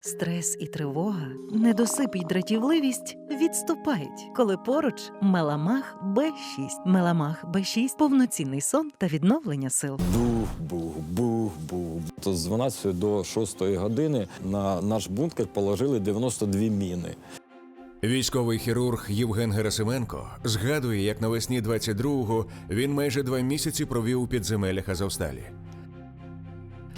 Стрес і тривога, недосип і дратівливість відступають, коли поруч Меламах Б6. Меламах Б6 – повноцінний сон та відновлення сил. Бух, бух, бух, бух. То з 12 до 6 години на наш бункер положили 92 міни. Військовий хірург Євген Герасименко згадує, як навесні 22-го він майже два місяці провів у підземеллях Азовсталі.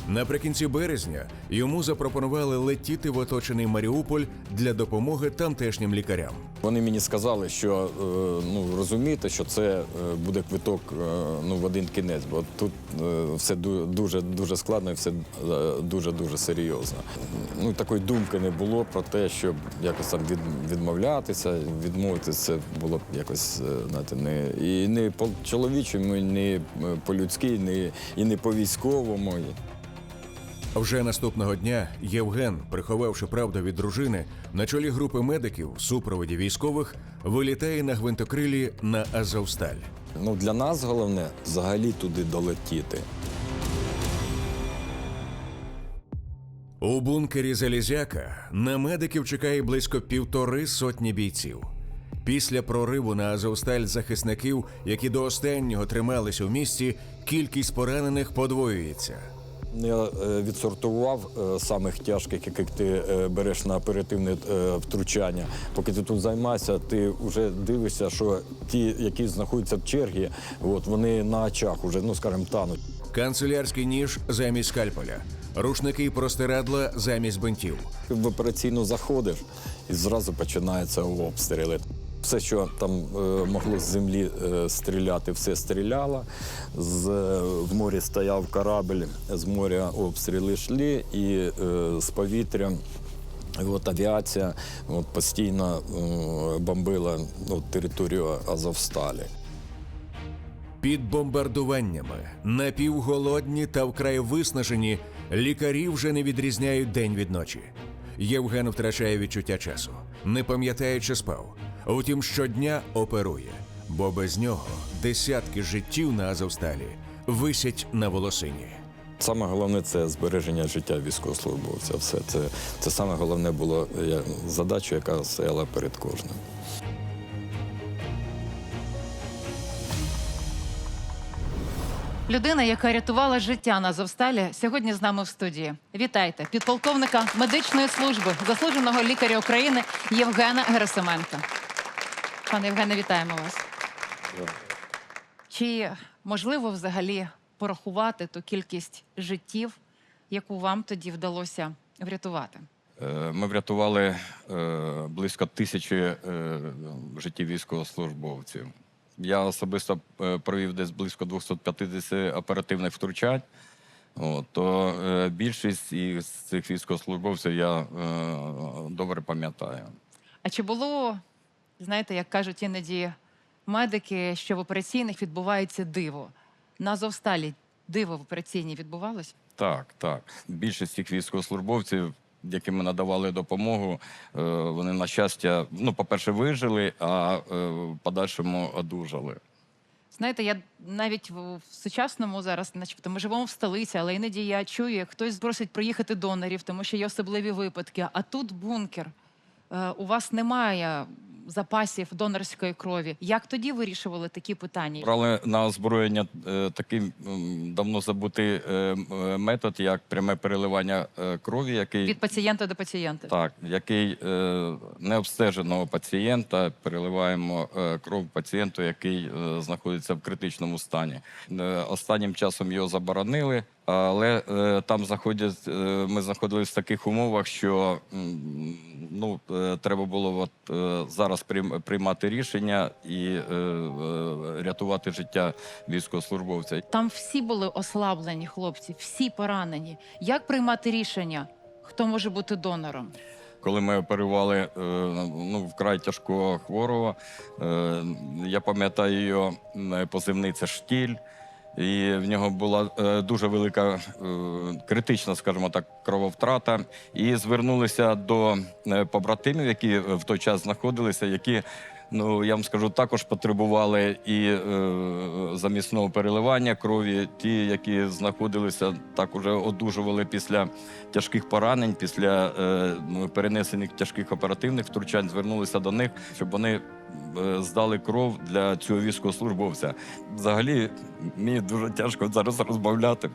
Наприкінці березня йому запропонували летіти в оточений Маріуполь для допомоги тамтешнім лікарям. Вони мені сказали, що е, ну розумієте, що це е, буде квиток е, ну в один кінець, бо тут все дуже дуже складно і все дуже дуже серйозно. Ну такої думки не було про те, щоб якось там відмовлятися, відмовитися це було б якось знаєте, не і не по чоловічому, і не по людськи, не і не по військовому. Вже наступного дня Євген, приховавши правду від дружини, на чолі групи медиків в супроводі військових вилітає на гвинтокрилі на Азовсталь. Ну для нас головне взагалі туди долетіти. У бункері Залізяка на медиків чекає близько півтори сотні бійців. Після прориву на Азовсталь захисників, які до останнього тримались у місті, кількість поранених подвоюється. Я е, відсортував е, самих тяжких, яких ти е, береш на оперативне втручання. Поки ти тут займаєшся, ти вже дивишся, що ті, які знаходяться в чергі, от вони на очах уже, ну скажімо, тануть. Канцелярський ніж замість скальпеля, рушники і простирадла замість бинтів. В операційну заходиш і зразу починаються обстріли. Все, що там е, могло з землі е, стріляти, все стріляло. З, е, в морі стояв корабль, з моря обстріли йшли, і е, з повітря. От авіація от, постійно е, бомбила ну, територію Азовсталі. Під бомбардуваннями, напівголодні та вкрай виснажені, лікарі вже не відрізняють день від ночі. Євген втрачає відчуття часу, не пам'ятає, чи спав. Утім, щодня оперує, бо без нього десятки життів на Азовсталі висять на волосині. Саме головне це збереження життя військовослужбовця. Все це, це саме головне було задача, яка стояла перед кожним. Людина, яка рятувала життя на Азовсталі, сьогодні з нами в студії. Вітайте підполковника медичної служби, заслуженого лікаря України Євгена Герасименка. Пане Євгене, вітаємо вас. Чи можливо взагалі порахувати ту кількість життів, яку вам тоді вдалося врятувати? Е, Ми врятували е, близько тисячі е, життів військовослужбовців. Я особисто провів десь близько 250 оперативних втручань. От, то більшість із цих військовослужбовців я добре пам'ятаю. А чи було, знаєте, як кажуть іноді медики, що в операційних відбувається диво? На Азовсталі диво в операційній відбувалось? Так, так. Більшість цих військовослужбовців, яким ми надавали допомогу, е, вони, на щастя, ну, по-перше, вижили, а е, в подальшому одужали. Знаєте, я навіть в, в сучасному зараз, начебто, ми живемо в столиці, але іноді я чую, як хтось просить приїхати донорів, тому що є особливі випадки. А тут бункер. Е, у вас немає запасів донорської крові. Як тоді вирішували такі питання? Брали на озброєння е, такий м, давно забутий е, м, е, метод, як пряме переливання е, крові, який Від пацієнта до пацієнта. Так, який е, необстеженого пацієнта переливаємо е, кров пацієнту, який е, знаходиться в критичному стані. Е, останнім часом його заборонили, але е, там заходять, е, ми знаходилися в таких умовах, що ну, е, треба було от, е, зараз прийм- приймати рішення і е, е, рятувати життя військовослужбовця. Там всі були ослаблені хлопці, всі поранені. Як приймати рішення, хто може бути донором? Коли ми оперували е, ну, вкрай тяжкого хворого, е, я пам'ятаю його позивний це штіль. І в нього була е, дуже велика е, критична, скажімо так, крововтрата. І звернулися до е, побратимів, які в той час знаходилися, які Ну, я вам скажу, також потребували і е, замісного переливання крові. Ті, які знаходилися, так уже одужували після тяжких поранень, після е, ну, перенесених тяжких оперативних втручань, звернулися до них, щоб вони е, здали кров для цього військовослужбовця. Взагалі, мені дуже тяжко зараз розмовляти.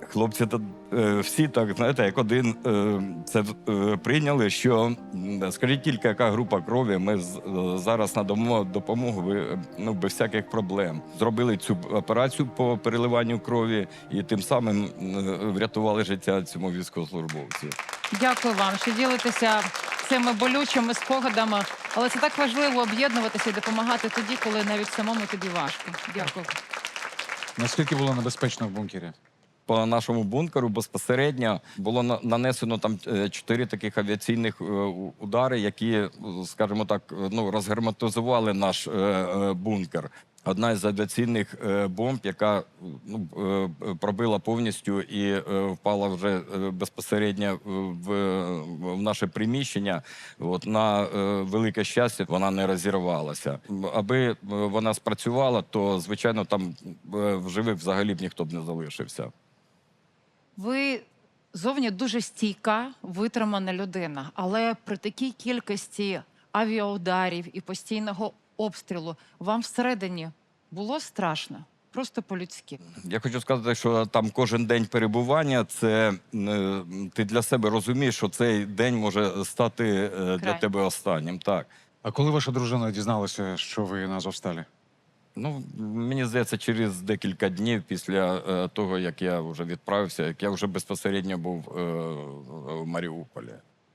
Хлопці всі так, знаєте, як один е, це е, прийняли. Що скажіть тільки, яка група крові, ми е, зараз надамо допомогу е, ну, без всяких проблем. Зробили цю операцію по переливанню крові і тим самим е, врятували життя цьому військовослужбовцю. Дякую вам, що ділитеся цими болючими спогадами. Але це так важливо об'єднуватися і допомагати тоді, коли навіть самому тобі важко. Дякую. Наскільки було небезпечно в бункері? По нашому бункеру безпосередньо було на- нанесено там е, чотири таких авіаційних е, удари, які, е, скажімо так, ну розгерметизували наш бункер. Одна із авіаційних бомб, яка ну, пробила повністю і впала вже безпосередньо в, в наше приміщення. От на велике щастя, вона не розірвалася. Аби вона спрацювала, то звичайно там в живих взагалі б ніхто б не залишився. Ви зовні дуже стійка, витримана людина, але при такій кількості авіаударів і постійного обстрілу вам всередині було страшно, просто по-людськи. Я хочу сказати, що там кожен день перебування це е, ти для себе розумієш, що цей день може стати е, для тебе останнім. Так. А коли ваша дружина дізналася, що ви на Азовсталі? Ну, мені здається, через декілька днів після е, того, як я вже відправився, як я вже безпосередньо був е, в Маріуполі.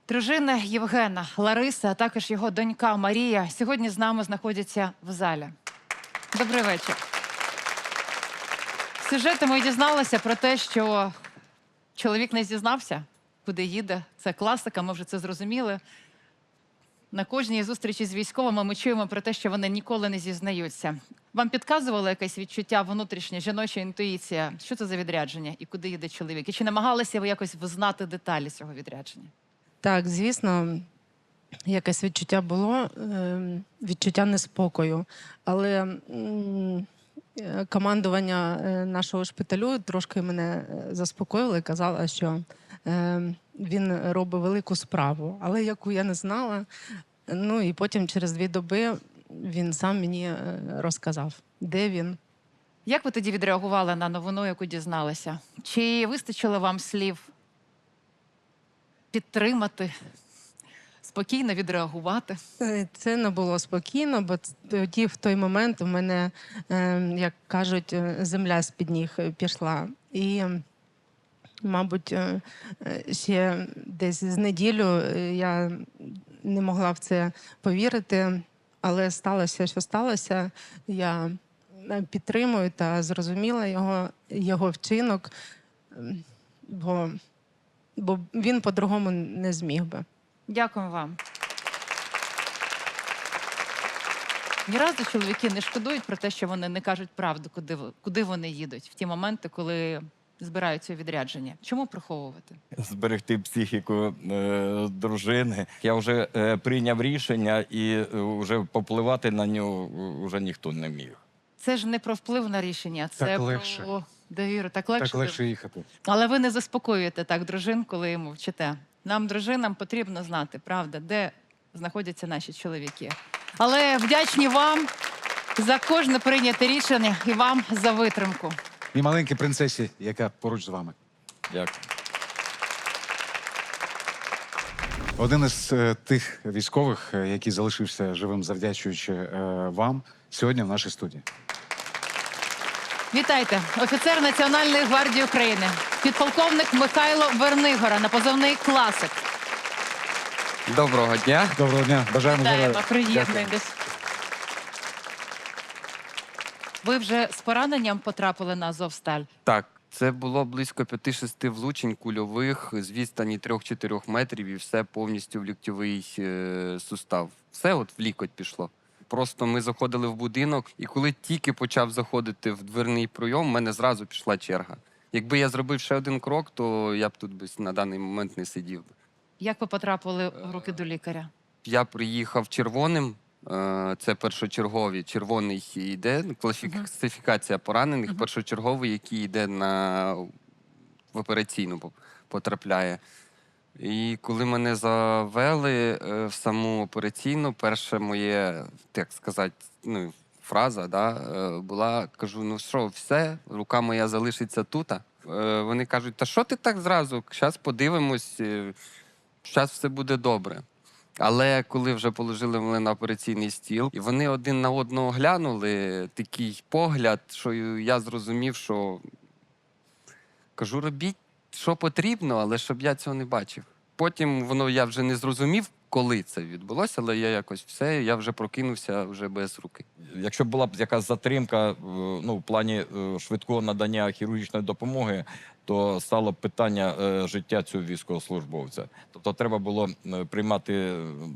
Дружина Євгена, Лариса, а також його донька Марія сьогодні з нами знаходяться в залі. Добрий вечір. З сюжету ми дізналися про те, що чоловік не зізнався, куди їде. Це класика, ми вже це зрозуміли. На кожній зустрічі з військовими ми чуємо про те, що вони ніколи не зізнаються. Вам підказувало якесь відчуття внутрішнє, жіноча інтуїція? Що це за відрядження і куди їде чоловік? І чи намагалися ви якось взнати деталі цього відрядження? Так, звісно, якесь відчуття було, ем, відчуття неспокою. Але е, командування е, нашого шпиталю трошки мене е, заспокоїло і казало, що він робить велику справу, але яку я не знала. Ну і потім через дві доби він сам мені е, розказав, де він. Як ви тоді відреагували на новину, яку дізналися? Чи вистачило вам слів підтримати, спокійно відреагувати? Е, Це не було спокійно, бо тоді в той момент у мене, е, як кажуть, е, земля з-під ніг е, пішла. І, мабуть, е, е, ще десь з неділю е, я не могла в це повірити, але сталося, що сталося. Я підтримую та зрозуміла його, його вчинок, бо, бо він по-другому не зміг би. Дякую вам. Ні разу чоловіки не шкодують про те, що вони не кажуть правду, куди, куди вони їдуть в ті моменти, коли збираються у відрядження. Чому приховувати? Зберегти психіку е, дружини. Я вже е, прийняв рішення і е, вже попливати на нього вже ніхто не міг. Це ж не про вплив на рішення, це Так про довіру. Так легше. Так легше їхати. Але ви не заспокоюєте так дружин, коли йому вчите. Нам, дружинам, потрібно знати, правда, де знаходяться наші чоловіки. Але вдячні вам за кожне прийняте рішення і вам за витримку. І маленькій принцесі, яка поруч з вами. Дякую. Один із е, тих військових, е, який залишився живим, завдячуючи е, вам, сьогодні в нашій студії. Вітайте, офіцер Національної гвардії України, підполковник Михайло Вернигора на позивний класик. Доброго дня. Доброго дня, бажаємо Вітаємо, здоров'я. приєднуйтесь. Ви вже з пораненням потрапили на Азовсталь. Так, це було близько 5-6 влучень кульових з відстані 3-4 метрів, і все повністю в ліктьовий е, сустав. Все от в лікоть пішло. Просто ми заходили в будинок, і коли тільки почав заходити в дверний пройом, в мене зразу пішла черга. Якби я зробив ще один крок, то я б тут би на даний момент не сидів. би. Як ви потрапили в руки до лікаря? я приїхав червоним. Е, Це першочергові. Червоний йде класифікація поранених. Першочерговий, який йде на в операційну потрапляє. І коли мене завели е, в саму операційну, перше моє, так сказати, ну, фраза да, е, була: кажу: ну що, все, рука моя залишиться тут. Вони кажуть, та що ти так зразу? Зараз подивимось, зараз все буде добре. Але коли вже положили мене на операційний стіл, і вони один на одного глянули, такий погляд, що я зрозумів, що кажу, робіть, що потрібно, але щоб я цього не бачив. Потім воно я вже не зрозумів, коли це відбулося, але я якось все, я вже прокинувся вже без руки. Якщо була б якась затримка е, ну, в плані е, швидкого надання хірургічної допомоги, то стало б питання е, життя цього військовослужбовця. Тобто треба було приймати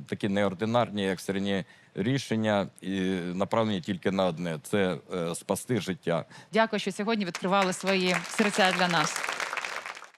такі неординарні екстрені рішення і направлені тільки на одне це спасти життя. Дякую, що сьогодні відкривали свої серця для нас.